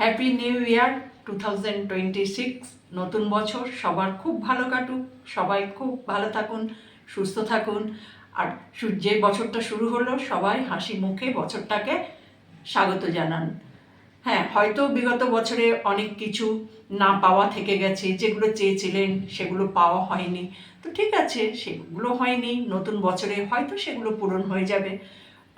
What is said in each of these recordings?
Happy new year two thousand twenty six নতুন বছর, সবার খুব ভালো কাটুক, সবাই খুব ভালো থাকুন, সুস্থ থাকুন। আর যে বছরটা শুরু হলো, সবাই হাসি মুখে বছরটাকে স্বাগত জানান। হ্যাঁ হয়তো বিগত বছরে অনেক কিছু না পাওয়া থেকে গেছে, যেগুলো চেয়েছিলেন, সেগুলো পাওয়া হয়নি। তো ঠিক আছে, সেগুলো হয়নি, নতুন বছরে হয়তো সেগুলো পূরণ হয়ে যাবে।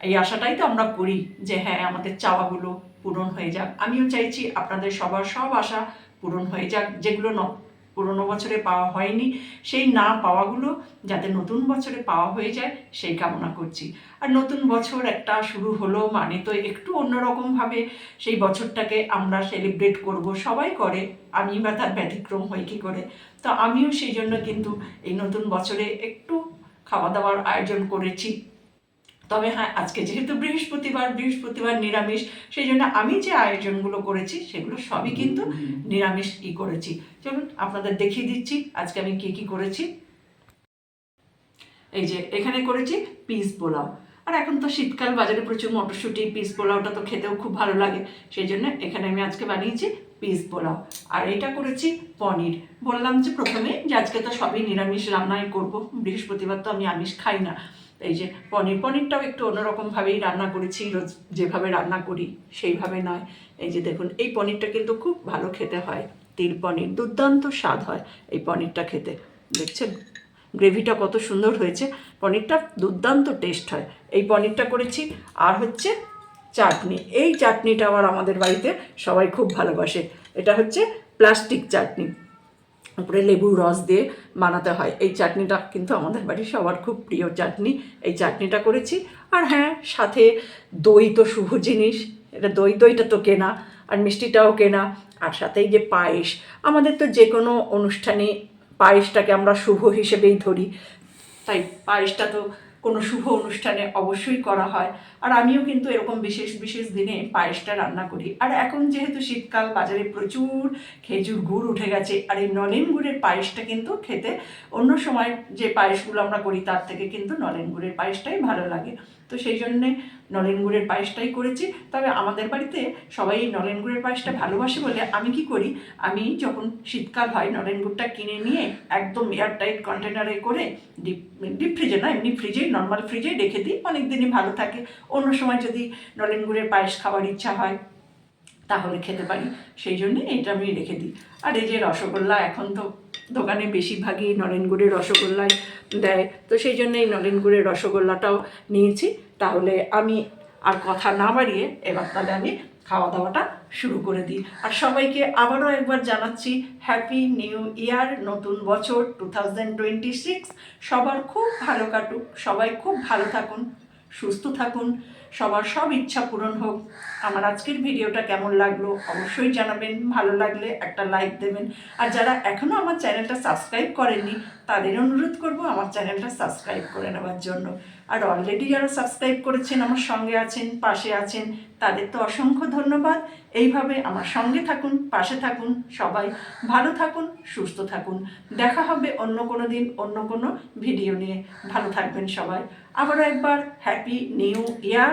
এই আশাটাই তো আমরা করি যে হ্যাঁ আমাদের চাওয়াগুলো পূরণ হয়ে যাক। আমিও চাইছি আপনাদের সবার সব আশা পূরণ হয়ে যাক, যেগুলো ন, পুরনো বছরে পাওয়া হয়নি, সেই না পাওয়াগুলো যাতে নতুন বছরে পাওয়া হয়ে যায়, সেই কামনা করছি। আর নতুন বছর একটা শুরু হলো মানে তো একটু অন্যরকমভাবে সেই বছরটাকে আমরা সেলিব্রেট করব, সবাই করে, আমি বা তার ব্যতিক্রম হই কী করে? তো আমিও সেই জন্য কিন্তু এই নতুন বছরে একটু খাওয়া দাওয়ার আয়োজন করেছি। তবে হ্যাঁ আজকে যেহেতু বৃহস্পতিবার বৃহস্পতিবার নিরামিষ সেই জন্য আমি যে আয়োজনগুলো করেছি সেগুলো সবই কিন্তু নিরামিষ ই করেছি। চলুন আপনাদের দেখিয়ে দিচ্ছি আজকে আমি কি কি করেছি। এই যে এখানে করেছি পিস পোলাও। আর এখন তো শীতকাল বাজারে প্রচুর মটরশুঁটি পিস পোলাওটা তো খেতেও খুব ভালো লাগে। সেই জন্য এখানে আমি আজকে বানিয়েছি পিস পোলাও। আর এটা করেছি পনির। বললাম যে প্রথমে যে আজকে তো সবই নিরামিষ রান্নাই করব বৃহস্পতিবার তো আমি আমিষ খাই না। এই যে পনির, পনিরটাও একটু অন্যরকমভাবেই রান্না করেছি, রোজ যেভাবে রান্না করি সেইভাবে নয়। এই যে দেখুন, এই পনিরটা কিন্তু খুব ভালো খেতে হয়, তিল পনির, দুর্দান্ত স্বাদ হয় এই পনিরটা খেতে। দেখছেন? গ্রেভিটা কত সুন্দর হয়েছে, পনিরটা দুর্দান্ত টেস্ট হয়। এই পনিরটা করেছি, আর হচ্ছে চাটনি। এই চাটনিটা আবার আমাদের বাড়িতে সবাই খুব ভালোবাসে। এটা হচ্ছে প্লাস্টিক চাটনি। উপরে লেবুর রস দিয়ে বানাতে হয়। এই চাটনিটা কিন্তু আমাদের বাড়ির সবার খুব প্রিয় চাটনি। এই চাটনিটা করেছি। আর হ্যাঁ সাথে দই তো শুভ জিনিস। এটা দই, দইটা তো কেনা, আর মিষ্টিটাও কেনা। আর সাথেই যে পায়েস। আমাদের তো যে কোনো অনুষ্ঠানে পায়েসটাকে আমরা শুভ হিসেবেই ধরি। তাই পায়েসটা তো কোনো শুভ অনুষ্ঠানে অবশ্যই করা হয়। আর আমিও কিন্তু এরকম বিশেষ বিশেষ দিনে পায়েসটা রান্না করি। আর এখন যেহেতু শীতকাল, বাজারে প্রচুর খেজুর গুড় উঠে গেছে, আর এই নলেন গুড়ের পায়েসটা কিন্তু খেতে অন্য সময় যে পায়েসগুলো আমরা করি, তার থেকে কিন্তু নলেন গুড়ের পায়েসটাই ভালো লাগে। তো সেই জন্যে নলেন গুড়ের পায়েসটাই করেছি। তবে আমাদের বাড়িতে সবাই নলেন গুড়ের পায়েসটা ভালোবাসে বলে আমি কি করি? আমি যখন শীতকাল হয়, নলেন গুড়টা কিনে নিয়ে একদম এয়ার টাইট কন্টেনারে করে ডিপ ডিপ ফ্রিজে না, এমনি ফ্রিজে নর্মাল ফ্রিজে রেখে দিই অনেক দিনই ভালো থাকে। অন্য সময় যদি নলেন গুড়ের পায়েস খাওয়ার ইচ্ছা হয়, তাহলে খেতে পারি। সেই জন্যে এটা আমি রেখে দিই। আর এই যে রসগোল্লা, এখন তো দোকানে বেশিরভাগই নলেন গুড়ের রসগোল্লাই দেয়। তো সেই জন্য এই নলেন গুড়ের রসগোল্লাটাও নিয়েছি। তাহলে আমি আর কথা না বাড়িয়ে এবার তাহলে আমি খাওয়া দাওয়াটা শুরু করে দিই। আর সবাইকে আবারও একবার জানাচ্ছি হ্যাপি নিউ ইয়ার নতুন বছর টু থাউজেন্ড টোয়েন্টি সিক্স সবার খুব ভালো কাটুক, সবাই খুব ভালো থাকুন, সুস্থ থাকুন। সবার সব ইচ্ছা পূরণ হোক। আমার আজকের ভিডিওটা কেমন লাগল অবশ্যই জানাবেন। ভালো লাগলে একটা লাইক দেবেন। আর যারা এখনও আমার চ্যানেলটা সাবস্ক্রাইব করেননি, তাদের অনুরোধ করব আমার চ্যানেলটা সাবস্ক্রাইব করে নেওয়ার জন্য। আর অলরেডি যারা সাবস্ক্রাইব করেছেন, আমার সঙ্গে আছেন, পাশে আছেন, তাদের তো অসংখ্য ধন্যবাদ। এইভাবে আমার সঙ্গে থাকুন, পাশে থাকুন, সবাই ভালো থাকুন, সুস্থ থাকুন। দেখা হবে অন্য কোনো দিন, অন্য কোনো ভিডিও নিয়ে। ভালো থাকবেন সবাই। আবারও একবার হ্যাপি নিউ ইয়ার